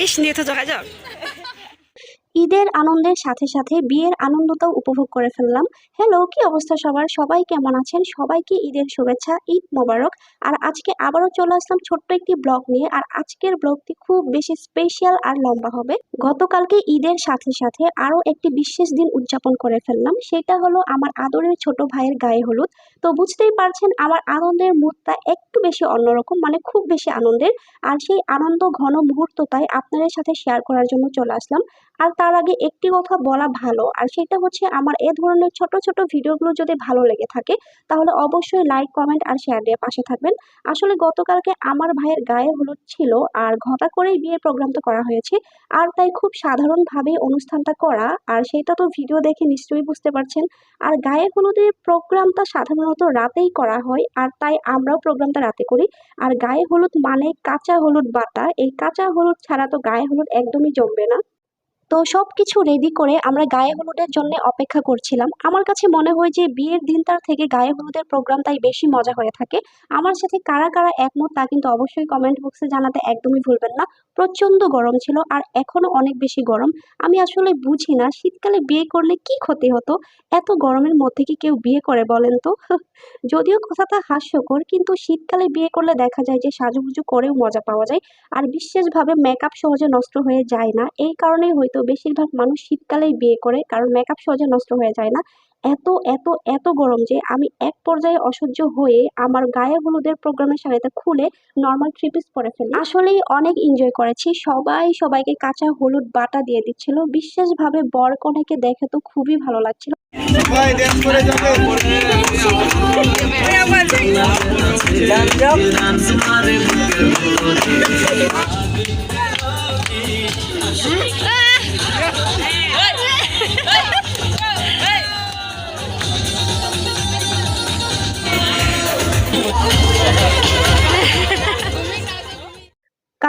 ইস নিয়ে তো যোগাযোগ ঈদের আনন্দের সাথে সাথে বিয়ের আনন্দটাও উপভোগ করে ফেললাম। হ্যালো কি অবস্থা সবার? সবাই কেমন আছেন? সবাইকে ঈদের শুভেচ্ছা, ঈদ মোবারক। আর আজকে আবারও চলে আসলাম ছোট্ট একটি ব্লগ নিয়ে। আর আজকের ব্লগটি খুব বেশি স্পেশাল আর লম্বা হবে। গতকালকে ঈদের সাথে সাথে আরও একটি বিশেষ দিন উদযাপন করে ফেললাম। সেটা হলো আমার আদরের ছোট ভাইয়ের গায়ে হলুদ। তো বুঝতেই পারছেন, আমার আনন্দের মুডটা একটু বেশি অন্যরকম মানে খুব বেশি আনন্দের। আর সেই আনন্দ ঘন মুহূর্তটাই আপনাদের সাথে শেয়ার করার জন্য চলে আসলাম। আর তার আগে একটি কথা বলা ভালো, আর সেটা হচ্ছে আমার এ ধরনের ছোট ছোট ভিডিওগুলো যদি ভালো লেগে থাকে, তাহলে অবশ্যই লাইক কমেন্ট আর শেয়ার দিয়ে পাশে থাকবেন। আসলে গতকালকে আমার ভাইয়ের গায়ে হলুদ ছিল, আর ঘটা করেই বিয়ের প্রোগ্রামটা করা হয়েছে, আর তাই খুব সাধারণভাবে অনুষ্ঠানটা করা, আর সেটা তো ভিডিও দেখে নিশ্চয়ই বুঝতে পারছেন। আর গায়ে হলুদের প্রোগ্রামটা সাধারণত রাতেই করা হয়, আর তাই আমরাও প্রোগ্রামটা রাতে করি। আর গায়ে হলুদ মানে কাঁচা হলুদ বাটা, এই কাঁচা হলুদ ছাড়া তো গায়ে হলুদ একদমই জমবে না। তো সব কিছু রেডি করে আমরা গায়ে হলুদের জন্য অপেক্ষা করছিলাম। আমার কাছে মনে হয় যে বিয়ের দিনটার থেকে গায়ে হলুদের প্রোগ্রাম তাই বেশি মজা হয়ে থাকে। আমার সাথে কারা কারা একমত তা কিন্তু অবশ্যই কমেন্ট বক্সে জানাতে একদমই ভুলবেন না। প্রচণ্ড গরম ছিল আর এখনও অনেক বেশি গরম। আমি আসলে বুঝি না শীতকালে বিয়ে করলে কি ক্ষতি হতো? এত গরমের মধ্যে কি কেউ বিয়ে করে বলেন তো? যদিও কথাটা হাস্যকর, কিন্তু শীতকালে বিয়ে করলে দেখা যায় যে সাজুগুজু করেও মজা পাওয়া যায়। আর বিশেষভাবে মেকআপ সহজে নষ্ট হয়ে যায় না। এই কারণেই হয়তো বেশিরভাগ মানুষ শীতকালেই বিয়ে করে, কারণ মেকআপ সহজে নষ্ট হয়ে যায় না। এত এত এত গরম যে আমি এক পর্যায়ে অসহ্য হয়ে আমার গায়ে হলুদের প্রোগ্রামের শাড়িটা খুলে নর্মাল থ্রি পিস পরে ফেলি। আসলেই অনেক এনজয় করেছি। সবাই সবাইকে কাঁচা হলুদ বাটা দিয়ে দিচ্ছিল। বিশেষভাবে বর কনেকে দেখে তো খুবই ভালো লাগছিল। সবাই Yeah.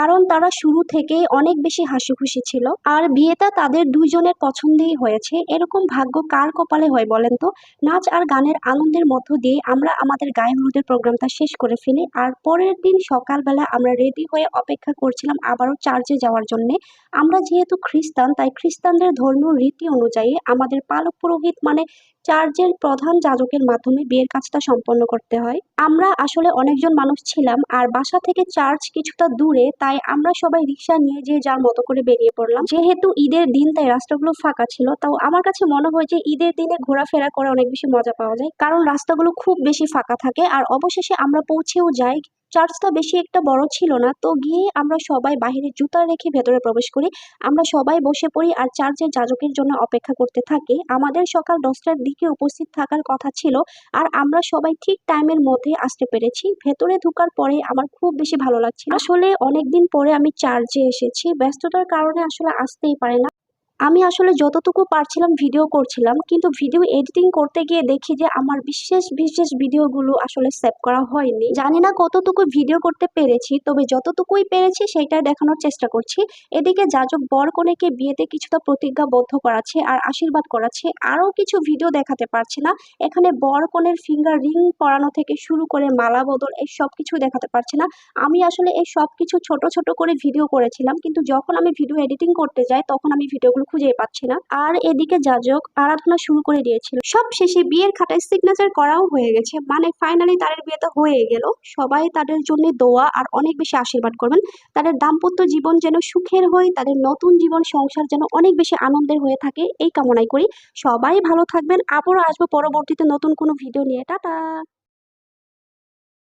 কারণ তারা শুরু থেকে অনেক বেশি হাসি খুশি ছিল। আর বিয়েটা তাদের দুইজনের পছন্দেই হয়েছে। এরকম ভাগ্য কার কপালে হয় বলেন তো? নাচ আর গানের আনন্দের মধ্য দিয়ে আমরা আমাদের গায়ে হলুদের প্রোগ্রামটা শেষ করে ফেলি। আর পরের দিন সকালবেলা আমরা রেডি হয়ে অপেক্ষা করছিলাম আবারও চার্চে যাওয়ার জন্যে। আমরা যেহেতু খ্রিস্টান, তাই খ্রিস্টানদের ধর্মীয় রীতি অনুযায়ী আমাদের পালক পুরোহিত মানে চার্চের প্রধান যাজকের মাধ্যমে বিয়ের কাজটা সম্পন্ন করতে হয়। আমরা আসলে অনেকজন মানুষ ছিলাম আর বাসা থেকে চার্চ কিছুটা দূরে, তাই আমরা সবাই রিক্সা নিয়ে যে যার মতো করে বেরিয়ে পড়লাম। যেহেতু ঈদের দিন, তাই রাস্তাগুলো ফাঁকা ছিল, তাও আমার কাছে মনে হয় যে ঈদের দিনে ঘোরাফেরা করে অনেক বেশি মজা পাওয়া যায়। কারণ রাস্তাগুলো খুব বেশি ফাঁকা থাকে আর অবশেষে আমরা পৌঁছেও যাই চার্চটা বেশি একটা বড় ছিল না, তো গিয়ে আমরা সবাই বাইরে জুতা রেখে ভেতরে প্রবেশ করি। আমরা সবাই বসে পড়ি আর চার্চের যাজকের জন্য অপেক্ষা করতে থাকি। আমাদের সকাল দশটার দিকে উপস্থিত থাকার কথা ছিল আর আমরা সবাই ঠিক টাইমের মধ্যে আসতে পেরেছি। ভেতরে ঢুকার পরে আমার খুব বেশি ভালো লাগছিল। আসলে অনেকদিন পরে আমি চার্চে এসেছি। ব্যস্ততার কারণে আসলে আসতেই পারে না। আমি আসলে যতটুকু পারছিলাম ভিডিও করছিলাম, কিন্তু ভিডিও এডিটিং করতে গিয়ে দেখি যে আমার বিশেষ বিশেষ ভিডিওগুলো আসলে সেভ করা হয়নি। জানি না কতটুকু ভিডিও করতে পেরেছি, তবে যতটুকুই পেরেছি সেটাই দেখানোর চেষ্টা করছি। এদিকে যাজক বর কনেকে বিয়েতে কিছুটা প্রতিজ্ঞাবদ্ধ করাচ্ছে আর আশীর্বাদ করাচ্ছে। আরও কিছু ভিডিও দেখাতে পারছি না। এখানে বর কনের ফিঙ্গার রিং পরানো থেকে শুরু করে মালা বদল, এই সব কিছু দেখাতে পারছি না। আমি আসলে এই সব কিছু ছোট ছোট করে ভিডিও করেছিলাম, কিন্তু যখন আমি ভিডিও এডিটিং করতে যাই, তখন আমি ভিডিওগুলো খুঁজে পাচ্ছি না। আর এদিকে যাজক আরাধনা শুরু করে দিয়েছিল। সব শেষে বিয়ের খাতায় সিগনেচার করাও হয়ে গেছে। মানে ফাইনালি তাদের বিয়েটা হয়ে গেল। সবাই তাদের জন্য দোয়া আর অনেক বেশি আশীর্বাদ করবেন। তাদের দাম্পত্য জীবন যেন সুখের হয়, তাদের নতুন জীবন সংসার যেন অনেক বেশি আনন্দের হয়ে থাকে, এই কামনাই করি। সবাই ভালো থাকবেন। আবারও আসব পরবর্তীতে নতুন কোনো ভিডিও নিয়ে। টাটা!